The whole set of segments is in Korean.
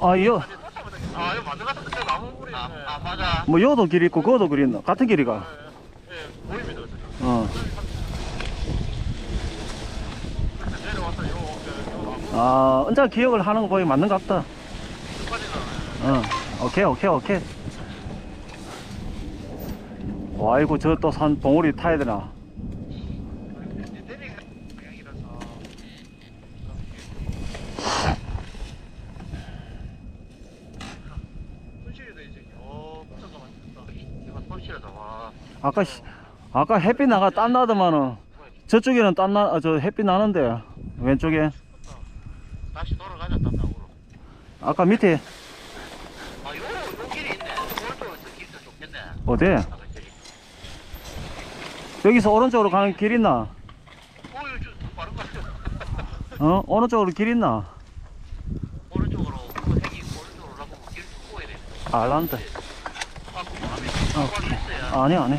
아, 여, 아, 이거 만들어서 그때 나무 뿌리. 아, 아, 맞아. 뭐, 여도 길 있고, 그거도 길 있나? 같은 길이가. 예, 보입니다. 저기. 어. 근데 내려와서 요, 요, 요, 아, 언제 기억을 하는 거 보니 맞는 것 같다. 어. 오케이, 오케이, 오케이. 와, 아이고, 저또 산 봉우리 타야 되나? 내리가 방향이라서. 손실이도 이제 요 붙어가만 있다. 이거 손실이다, 와. 아까, 시- 아까 햇빛 나가 땀 나더만은, 저쪽에는 땀 나, 아, 저 햇빛 나는데, 왼쪽에. 다시 돌아가자, 딴나무로. 아까 밑에, 아, 요, 요 길이 있네. 오른쪽으로 길도 좋겠네. 어디? 아. 여기서 오른쪽으로 가는 길 있나? 어, 이거 좀 빠른 것 같아. 어? 오른쪽으로 길 있나? 오른쪽으로, 그 핵이 오른쪽으로 가고 길좀 꼬야 돼. 알란데. 아. 아니, 아니.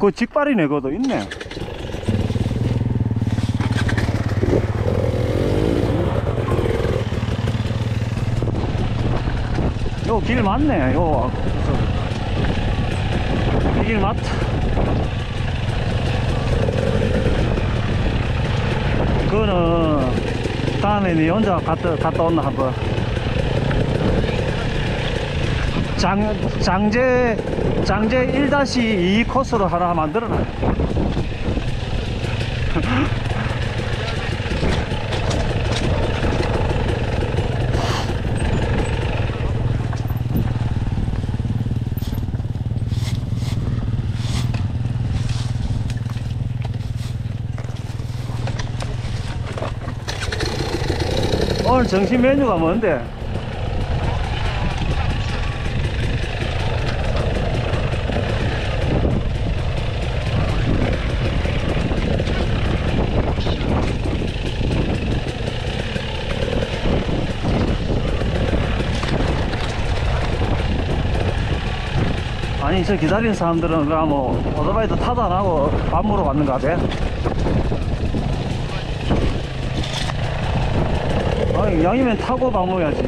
그 직발이네, 그것도 있네. 요 길 맞네, 요. 이 길 맞다. 그거는 다음에 니 혼자 갔다, 갔다 온나 한번. 장, 장제, 장제 1-2 코스로 하나 만들어놔. 오늘 점심 메뉴가 뭔데? 아니 저 기다리는 사람들은 그냥 뭐 오토바이도 안 하고 밥 먹으러 왔는가 봐 아니 양이면 타고 밥 먹어야지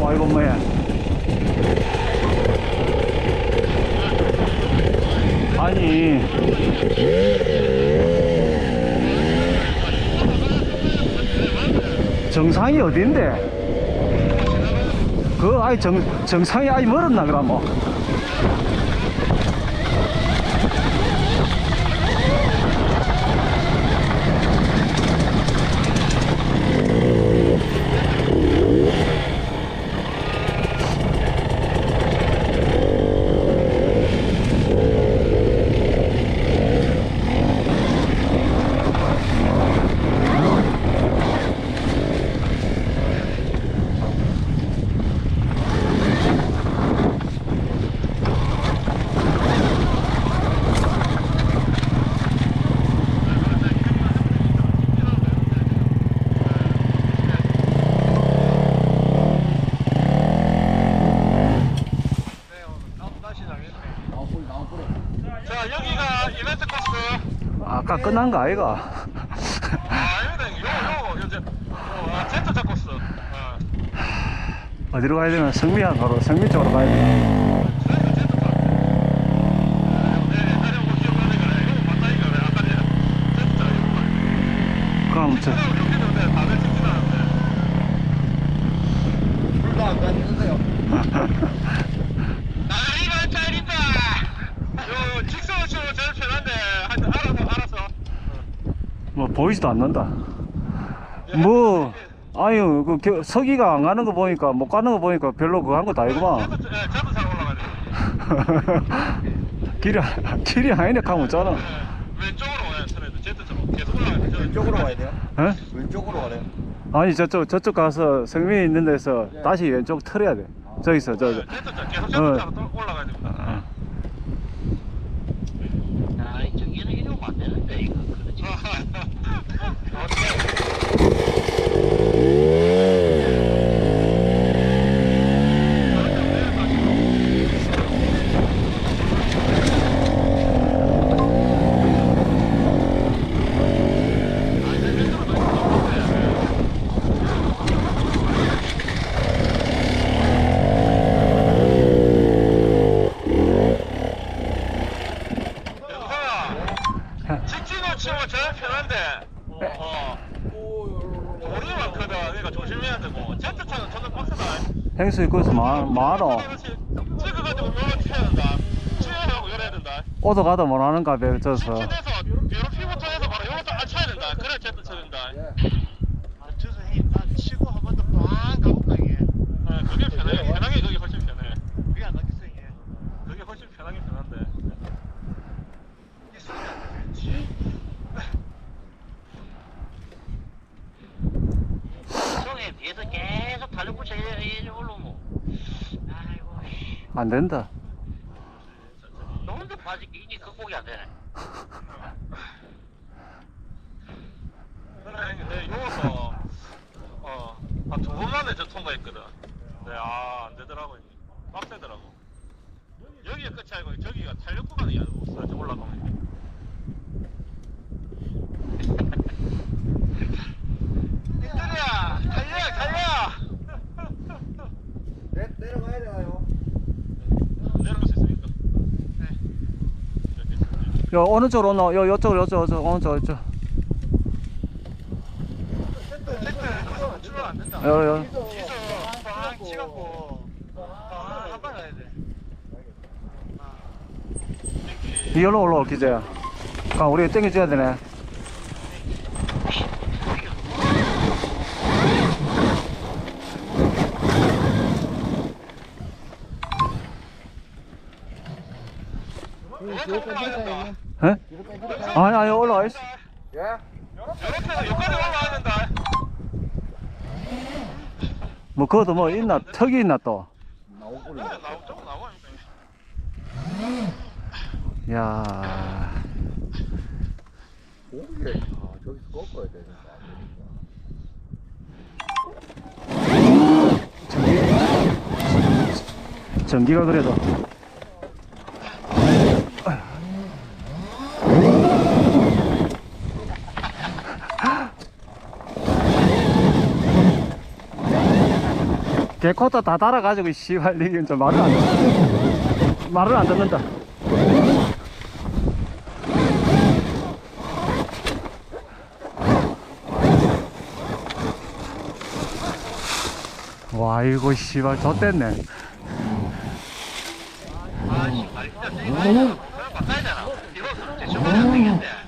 와 이건 뭐야 아니 정상이 어딘데? 그 아이 정, 정상이 아이 멀었나 그럼 뭐 자, 여기가 이벤트 코스. 아까 끝난 거 아이가? 아, 저, 어디로 가야 되나? 성미야 바로 성미 쪽으로 가야 되나? 저희가 제트자. 네, 옛날에 뭐 기억나는 거네. 이거 맞다, 이거. 왜 아까 전에 제트자 이거. 그럼 저 여기는 네, 다들 직진하는데. 불도 안 가는데요. 아, 이벤트! 보이지도 않는다. 뭐, 아유, 그, 겨- 서기가 안 가는 거 보니까, 못 가는 거 보니까 별로 그거 한 예, 잘 올라가야 돼. 길이, 길이 아니네, 가면 없잖아. 예, 왼쪽으로 와야 트레드 제트처럼 계속 올라가야 돼. 왼쪽으로 가야 돼요? 에? 왼쪽으로 가래요? 아니, 저쪽, 저쪽 가서 성민이 있는 데서 다시 왼쪽 틀어야 돼. 저기서, 저, 저. 제트처럼 계속 어. 올라가야 됩니다. 어. 아, 저기는 이러면 안 되는데, 이거. 그렇지. Okay. 행수 입고 있어, 마, 많어. 찍어가지고 묘를 쳐야 된다. 치어하고 열어야 된다. 오도 가도 못 하는가, 배, 저서. 직진해서 뷰로피부터 해서 바로 요것도 안 쳐야 된다. 그래 제트 쳐야 된다. 아, 저서 해. 나 치고 한 번 더 꽝 가볼까, 이게. 어, 그게 편해. 편하게 그게 훨씬 편해. 그게 안 나겠어, 이게. 그게 훨씬 편하게 편한데. 이게 소리 안 나겠지. 성에 비해서 계속 달려붙여 이리 올라오면. 아이고, 씨. 안 된다. 너 혼자 빠지기 이게 극복이 안 되네. 그래, 근데 요것도, 어, 한두 번만에 저 통과했거든. 네, 아, 안 되더라고. 빡세더라고. 여기가 끝이 아니고 저기가 탄력 구간이 아니고 있어, 저 올라가면. 빅토리야! 달려! 달려! 내, 내려가야 되나요? 내려갈 수 있습니까? 네. 여기 요, 어느 쪽으로 오나? 요, 요쪽, 요쪽, 요쪽, 어느 쪽, 방한번 가야 돼. 이걸로 올라올 기재야. 아, 우리 땡겨줘야 되네. 이렇게 올라가야 된다. 에? 아니, 아니, 올라와 있어. 예? 해서 여기까지 올라와야 된다. 뭐, 그것도 뭐 있나, 턱이 있나 또. 나오고 나오 조금 나와. 야 고기를 아, 저기서 꺾어야 되는데 전기가 그래도. 개코도 다 달아가지고 씨발 이게 좀 말을 안듣 말을 안 듣는다. 와 이거 씨발 좆됐네. 아, 씨, 말이 진짜 세게 바꿔야 되나? 이거 대충 안 되겠네.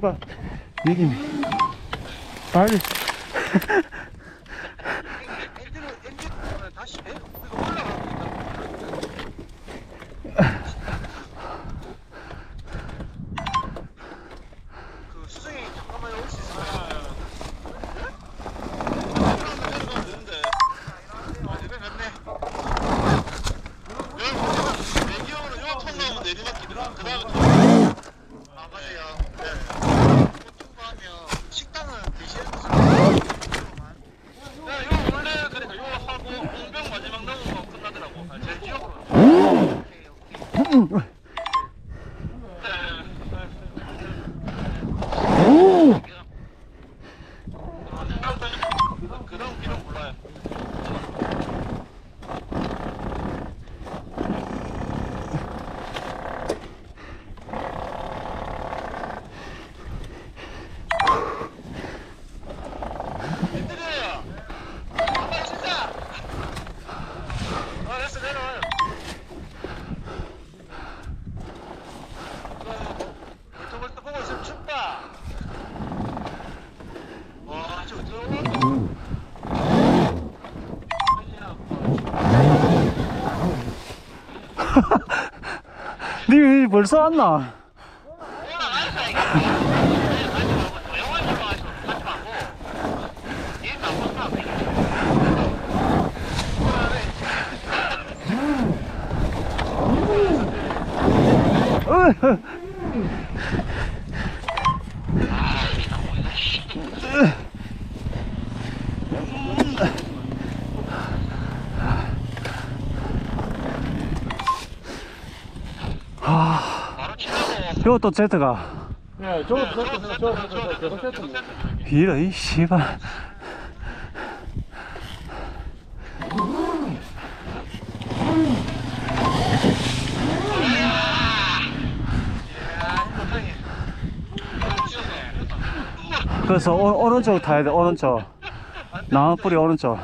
씨발 이김이 빨리 이거 그 다음에 또 아, 맞아요. 네. 벌써 왔나? 저것도 Z가. 예, 저거 저거 저거 저거 저거 저거 이러 이 씨발. 그래서 어, 오, 오른쪽 타야 돼? 오른쪽? 나무 뿌리 오른쪽?